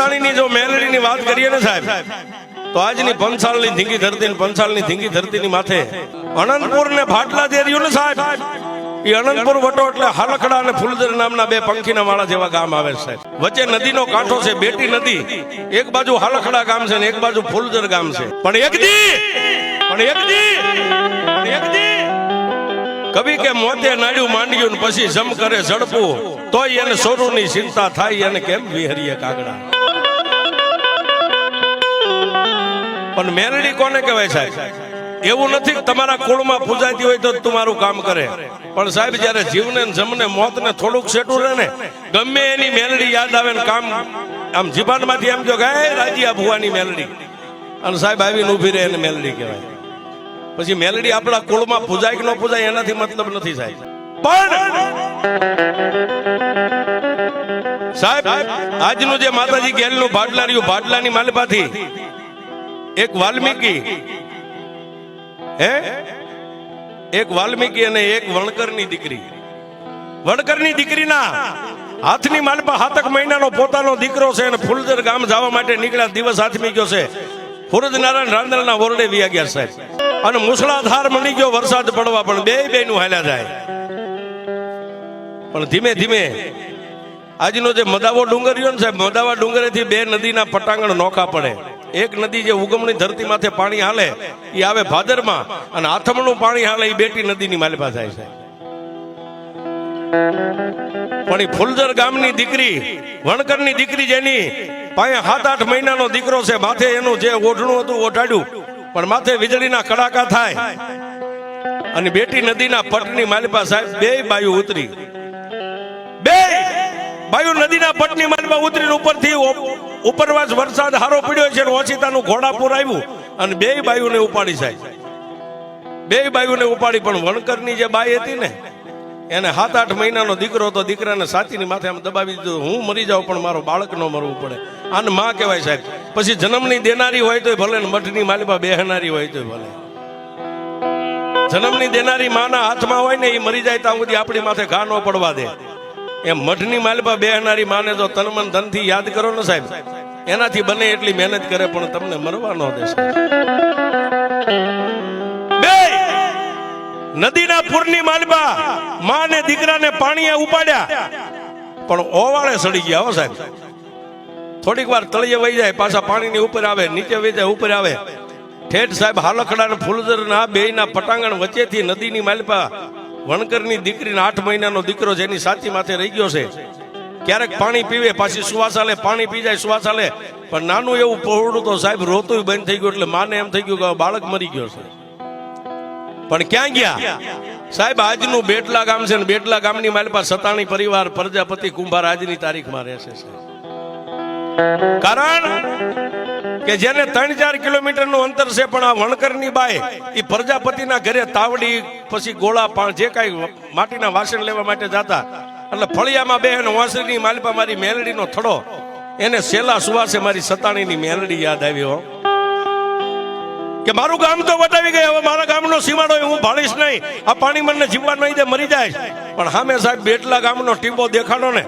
સતાણીની જો મેલડીની વાત કરીએ ને સાહેબ, તો આજની પંચાળની ધીંગી ધરતી ને પંચાળની ધીંગી ધરતીની માથે અનંતપુર ને ભાટલા જે રહ્યું ને સાહેબ, એ અનંતપુર વટો એટલે હાલખડા અને ફૂલદર નામના બે પંખીના માળા જેવા ગામ આવે છે વચ્ચે નદીનો કાંઠો છે, બેટી નદી. એક બાજુ હાલખડા ગામ છે ને એક બાજુ ફૂલદર ગામ છે. પણ એક દી, પણ એક દી એક દી. કવિ કે મોતે નાડ્યું માંડ્યું ને પછી જમ કરે ઝડપું, તોય એને સોરુની ચિંતા થાય, એને કેમ વિહરીએ કાગડા? પણ મેલડી કોને કહેવાય સાહેબ? એવું નથી કે તમારા કુળમાં પૂજાતી હોય તો તમારું કામ કરે. પણ સાહેબ, જ્યારે જીવને જમને જમને મોતને થોડુંક સેટું રહે ને, ગમે એની મેલડી યાદ આવે ને કામ, આમ જીભાનમાંથી એમ જો ગાય "એ રાજીયા ભુવાની મેલડી અને સાહેબ, આવીને ઊભી રહે એને મેલડી કહેવાય. પછી મેલડી આપણા કુળમાં પૂજાય કે ન પૂજાય એનાથી મતલબ નથી સાહેબ. પણ સાહેબ, આજનું જે માતાજી ગેલનું ભાડલા રહ્યું ભાડલાની માલપાથી એક વાલ્મીકી. હે? એક વાલ્મીકી અને એક વણકરની દીકરી. વણકરની દીકરીના હાથની માલપા હાથક મહિનાનો પોતાનો દીકરો છે અને ફૂલદર ગામ જવા માટે નીકળ્યા દિવસ હાથમી ગયો છે. ફુરજ નારાયણ રાંદલના વોરડે વ્યા ગયા સાહેબ. અને મુસળાધાર મળી ગયો વરસાદ પડવા પણ બે બે નું હાલ્યા જાય. પણ ધીમે ધીમે આજનો જે મદાવો ડુંગર રહ્યો ને સાહેબ મદાવા ડુંગરેથી બે નદીના પટાંગણ નોખા પડે. એક નદી જે ઉગમણી ધરતી માથે પાણી હાલે એ આવે ભાદરમાં અને આથમણનું પાણી હાલે એ બેટી નદીની માલિપા થાય છે. પણ એ ફુલદર ગામની દીકરી, વણકરની દીકરી જેની પાસે સાત આઠ મહિનાનો દીકરો છે, માથે એનું જે ઓઢણું હતું ઓઢાડ્યું, પણ માથે વીજળીના કડાકા થાય. અને બેટી નદીના પટની માલિપા સાહેબ, બે બાયુ ઉતરી. બે બાયુ નદીના પટની માલિપા ઉતરીને ઉપરથી ઉપ- ઉપરવાસ વરસાદ હારો પડ્યો છે અને ઓચિતાનું ઘોડાપુર આવ્યું અને બે બાયુને ઉપાડી સાહેબ બે બાયુને ઉપાડી, પણ વણકરની જે બાઈ હતી ને, એને સાત આઠ મહિનાનો દીકરો હતો, દીકરાને સાચીની માથે આમ દબાવી દીધું. હું મરી જાઉં, પણ મારો બાળક ન મરવું પડે. આને માં કહેવાય સાહેબ. પછી જન્મની દેનારી હોય તોય ભલે ને મઠની માલિબા બેહનારી હોય તોય ભલે. જન્મની દેનારી માના હાથમાં હોય ને એ મરી જાય ત્યાં સુધી આપણી માથે ઘા ન પડવા દે. એમ મઠની માલપા બેહનારી માને તો મન ધનથી યાદ કરો ને સાહેબ. એનાથી બને એટલી મહેનત કરે પણ તમને મરવા ન દેશે બે! નદીના પૂરની માલબા માં ને દીકરાને પાણીએ ઉપાડ્યા. પણ ઓવાળે સડી ગયા હો સાહેબ. થોડીક વાર તળિયે વહી જાય, પાછા પાણીની ઉપર આવે, નીચે વહી જાય, ઉપર આવે. ઠેઠ સાહેબ હાલખડા ને ફૂલદરના બેયના પટાંગણ વચ્ચેથી નદીની માલપા વણકરની દીકરીના આઠ મહિનાનો દીકરો જેની સાચી માથે રહી ગયો છે. ક્યારેક પાણી પીવે, પાછી સુવાસાલે પાણી પી જાય સુવાસાલે પણ નાનું એવું પહોળું તો સાહેબ રોતું બંધ થઈ ગયું, એટલે માને એમ થઈ ગયું કે બાળક મરી ગયો છે. પણ ક્યાં ગયા? સાહેબ, આજનું બેટલા ગામ છે ને બેટલા ગામની માલપા સતાણી પરિવાર, પ્રજાપતિ કુંભાર આજની તારીખમાં રહેશે. કારણ કે જેને ત્રણ ચાર કિલોમીટરનું અંતર છે, પણ આ વણકરની બાય એ પ્રજાપતિના ઘરે તાવડી, પછી ગોળા પાણ, જે કાંઈ માટીના વાસણ લેવા માટે જતા. એટલે ફળિયામાં બેન વાંસળીની માલપા મારી મેલડીનો થડો. એને સેલા સુવાસે મારી સતાણીની મેલડી યાદ આવી, હો. કે મારું ગામ તો વટાવી ગયા, હવે મારા ગામનો સીમાડો હું ભાળીશ નહીં. આ પાણી મને જીવવા નહીં દે, મરી જાય પણ હામે સાહેબ, બેટલા ગામનો ટીપો દેખાડો ને.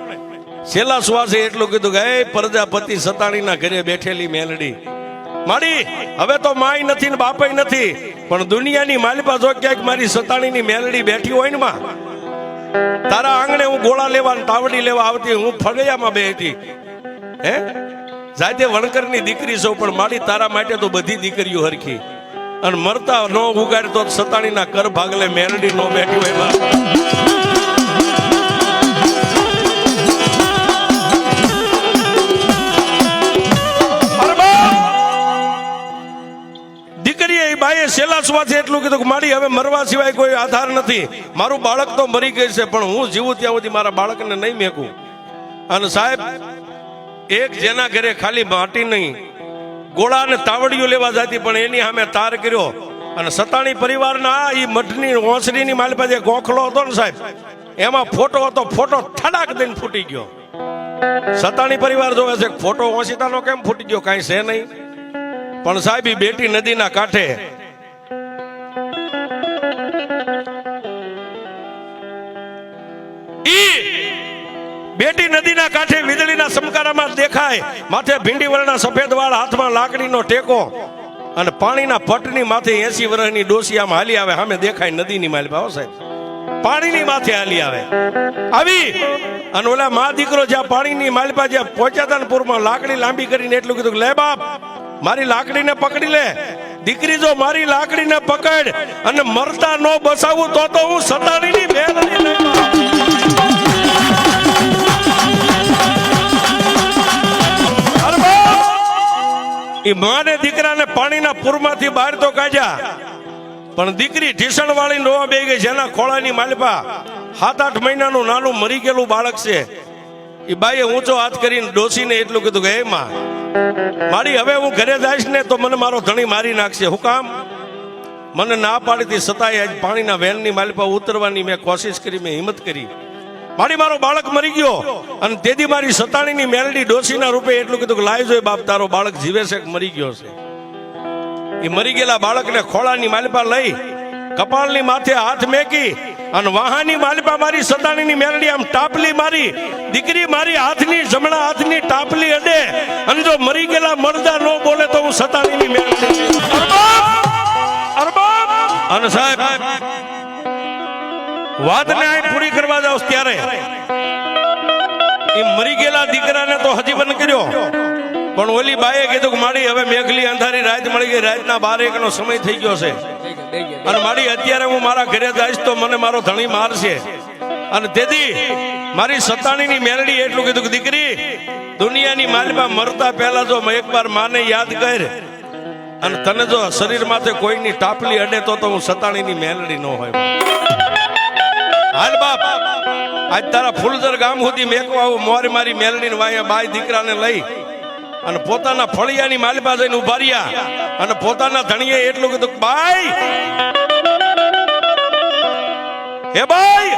છેલ્લા શ્વાસે એટલું કીધું કે, એ પ્રજાપતિ સતાણીના ઘરે બેઠેલી મેલડી. માડી, હવે તો માય નથી ને બાપય નથી, પણ દુનિયાની માલિપા જો ક્યાંક મારી સતાણીની મેલડી બેઠી હોય ને માં, તારા આંગણે હું ગોળા લેવા તાવડી લેવા આવતી હું ફળિયામાં બે હતી. હે? જાતે વણકરની દીકરી છો, પણ મારી તારા માટે તો બધી દીકરીઓ હરખી. અને મરતા ન ઉગાડતો સતાણીના કર ભાગલે મેલડી નો બેઠી હોય બાઈએ છેલ્લા સુવાથી એટલું કીધું કે મારી હવે મરવા સિવાય કોઈ આધાર નથી. મારું બાળક તો મરી ગઈ છે, પણ હું જીવું ત્યાં સુધી મારા બાળકને નહીં મેકું. અને સાહેબ, એક જેના ઘરે ખાલી માટી નહીં, ગોળા અને તાવડીઓ લેવા જતી, પણ એની સામે તાર કર્યો. અને સતાણી પરિવારના એ મઠની ઓસરીની માલ પાસે ગોખલો હતો ને સાહેબ, એમાં ફોટો હતો, ફોટો થડાક દઈને ફૂટી ગયો. સતાણી પરિવાર જોવે છે ફોટો ઓસિતાનો કેમ ફૂટી ગયો, કાંઈ છે નહીં. પણ સાહેબ બેટી નદીના કાંઠે. બેટી નદીના કાંઠે વીજળીના સમકારામાં દેખાય, માથે ભીંડી વરણા સફેદ વાળ, હાથમાં લાકડીનો ટેકો અને પાણીના પટની માથે એસી વર્ષની ડોસી આમ હાલી આવે, સામે દેખાય નદીની માલ. ભાવ સાહેબ, પાણીની માથે હાલી આવે. આવી અને ઓલા મા દીકરો જ્યાં પાણીની માલપા જ્યાં પહોંચ્યા હતા પૂરમાં લાકડી લાંબી કરીને એટલું કીધું લે બાપ મારી લાકડીને પકડી લે. દીકરી જો મારી લાકડીને પકડ અને મરતા ન બસાવું તો તો હું સતાણીની બાપ. અરે માને દીકરાને પાણીના પૂરમાંથી બહાર તો કાઢ્યા. પણ દીકરી ઢીસણ વાળી નોવા બે ગઈ જેના ખોળાની માલપા. સાત આઠ મહિનાનું નાનું મરી ગયેલું બાળક છે. એ બાઈએ ઊંચો હાથ કરીને ડોસીને એટલું કીધું કે, હે માં, મારી હવે હું ઘરે જઈશ ને તો મને મારો ધણી મારી નાખશે. હું કામ? મને ના પાડીથી સતાય આજ પાણીના વેલની માલિપા ઉતરવાની મેં કોશિશ કરી, મેં હિંમત કરી. મારી મારો બાળક મરી ગયો અને તેથી મારી સતાણીની મેલડી ડોસીના રૂપે એટલું કીધું કે લાવી જોઈએ બાપ, તારો બાળક જીવે છે મરી ગયો છે. એ મરી ગયેલા બાળકને ખોળાની માલપા લઈ, કપાળની માથે હાથ મેકી અને વાહાની માલિપા મારી સતાણીની મેલડી આમ ટાપલી મારી, દીકરી મારી હાથની, જમણા હાથની ટાપલી અડે અને જો મરી ગયેલા મરદા ન બોલે તો હું સતાણીની મેલડી! અને સાહેબ વાતને આ પૂરી કરવા જાવ ત્યારે. એ મરી ગયેલા દીકરાને તો હજીવન કર્યો. પણ ઓલી બાએ કીધું કે મારી હવે મેઘલી અંધારી રાત મળી ગઈ, રાતના બાર એક નો સમય થઈ ગયો છે. અને મારી અત્યારે હું મારા ઘરે જઈશ તો મને મારો ધણી મારશે. અને તેથી મારી સતાણીની મેલડી એટલું કીધું કે, દીકરી, દુનિયાની માલમાં મરતા પહેલા જો એક એકવાર માને યાદ કર. અને તને જો શરીર માથે કોઈની ટાપલી અડે તો તો હું સતાણીની મેલડી ન હોય. હાલ બાપ, આજ તારા ફૂલદર ગામ સુધી મેકવા આવું મોરી મારી મેલડીને વાયા બાય દીકરાને લઈ અને પોતાના ફળિયાની માલી પાસે ઊભા રહ્યા. અને પોતાના ધણીએ એટલું કીધું, બાઈ! હે ભાઈ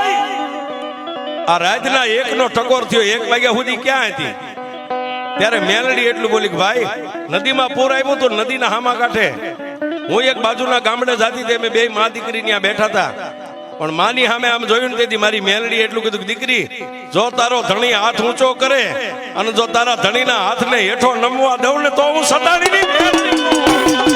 આ રાતના એક નો ટકોર થયો. એક વાગ્યા સુધી ક્યાં હતી? ત્યારે મેલડી એટલું બોલી કે, ભાઈ, નદીમાં પૂર આવ્યું તો નદીના હામા કાંઠે. હું એક બાજુના ગામડે જાતી તે મેં બે મા દીકરી ત્યાં બેઠા હતા. પણ માની સામે આમ જોયું ને તેથી મારી મેલડી એટલું કીધું દીકરી, જો તારો ધણી હાથ ઊંચો કરે અને જો તારા ધણીના હાથને હેઠો નમવા દઉં ને તો હું મેલડી